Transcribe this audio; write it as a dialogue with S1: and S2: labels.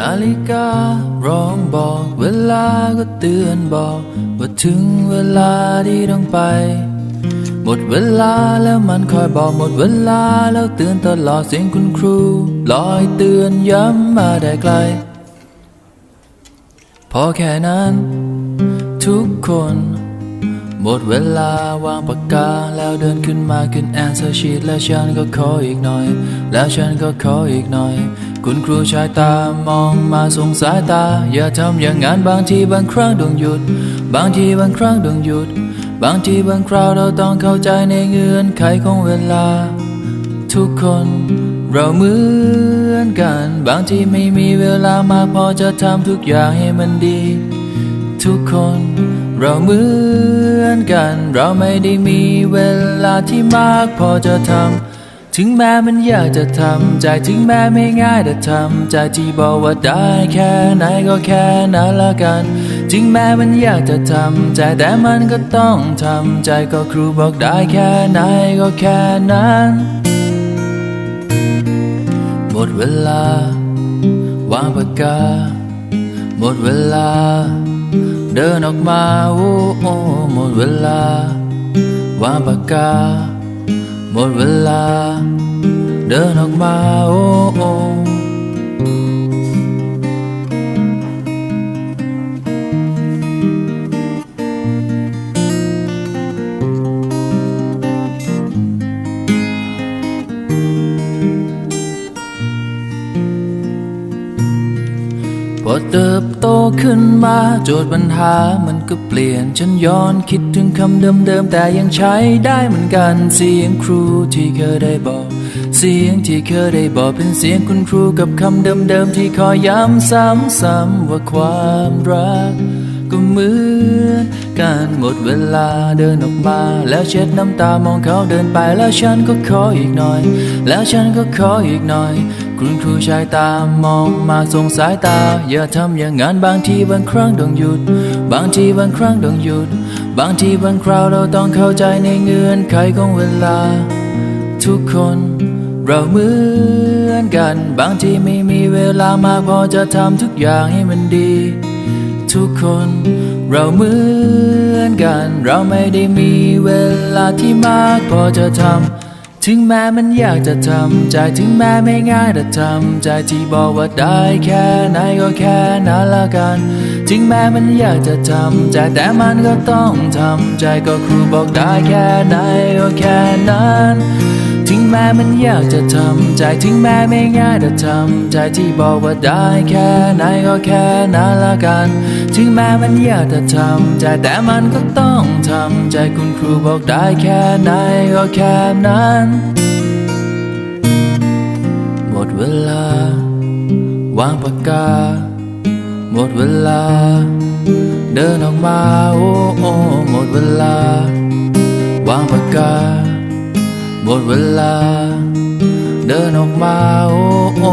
S1: นาฬิการ้องบอกเวลาก็เตือนบอก ว่าถึงเวลาที่ต้องไป หมดเวลาแล้วมันคอยบอกหมดเวลาแล้วเตือนตลอดเสียงคุณครู ลอยเตือนย้ำมาได้ไกล พอแค่นั้น ทุกคน หมดเวลาวางปากกา แล้วเดินขึ้นมาขึ้นแอนเซอร์ชีตแล้วฉันก็ขออีกหน่อย แล้วฉันก็ขออีกหน่อย คุณครูชายตามองมาสงสายตา อย่าทำอย่างนั้นบางทีบางครั้งต้องหยุด บางทีบางครั้งต้องหยุด บางทีบางคราวเราต้องเข้าใจในเงื่อนไขของเวลา ทุกคนเราเหมือนกัน บางทีไม่มีเวลามากพอจะทำทุกอย่างให้มันดี ทุกคนเราเหมือนกัน เราไม่ได้มีเวลาที่มากพอจะทำ ถึงแม้มันยากจะทำใจถึงแม้ไม่ง่ายแต่ทำใจที่บอกว่าได้แค่ไหนก็แค่นั้นละกัน ถึงแม้มันยากจะทำใจแต่มันก็ต้องทำใจก็ครูบอกได้แค่ไหนก็แค่นั้น หมดเวลาวางปากกา หมดเวลา เดินออกมาโอ้โอ้หมดเวลาวางปากกา หมดเวลาเดินออกมาโอ้ อ้พอเติบโตขึ้นมาโจทย์ปัญหามันก็เปลี่ยน ฉันย้อนคิดถึงคำเดิมๆ แต่ยังใช้ได้เหมือนกัน เสียงครูที่เคยได้บอก เสียงที่เคยได้บอกเป็นเสียงคุณครูกับคำเดิมๆ ที่คอยย้ำซ้ำๆว่าความรักก็เหมือนกันหมดเวลาเดินออกมาแล้วเช็ดน้ำตามองเขาเดินไปแล้วฉันก็ขออีกหน่อย แล้วฉันก็ขออีกหน่อย คุณครูชายตามองมาส่งสายตา อย่าทำอย่างนั้นบางทีบางครั้งต้องหยุด บางทีบางครั้งต้องหยุด บางทีบางคราวเราต้องเข้าใจในเงื่อนไขของเวลา ทุกคนเราเหมือนกัน บางทีไม่มีเวลามากพอจะทำทุกอย่างให้มันดี ทุกคนเราเหมือนกัน เราไม่ได้มีเวลาที่มากพอจะทำ ถึงแม้มันยากจะทำใจถึงแม้ไม่ง่ายแต่ทำใจที่บอกว่าได้แค่ไหนก็แค่นั้นละกัน ถึงแม้มันยากจะทำใจแต่มันก็ต้องทำใจก็ครูบอกได้แค่ไหนก็แค่นั้น ถึงแม้มันยากจะทำใจถึงแม้ไม่ง่ายแต่ทำใจที่บอกว่าได้แค่ไหนก็แค่นั้นละกัน ถึงแม้มันยากจะทำใจแต่มันก็ต้องทำใจคุณครูบอกได้แค่ไหนก็แค่นั้นหมดเวลา วางปากกา หมดเวลา เดินออกมา โอ้โอ้หมดเวลา วางปากกา หมดเวลา เดินออกมา โอ้โอ้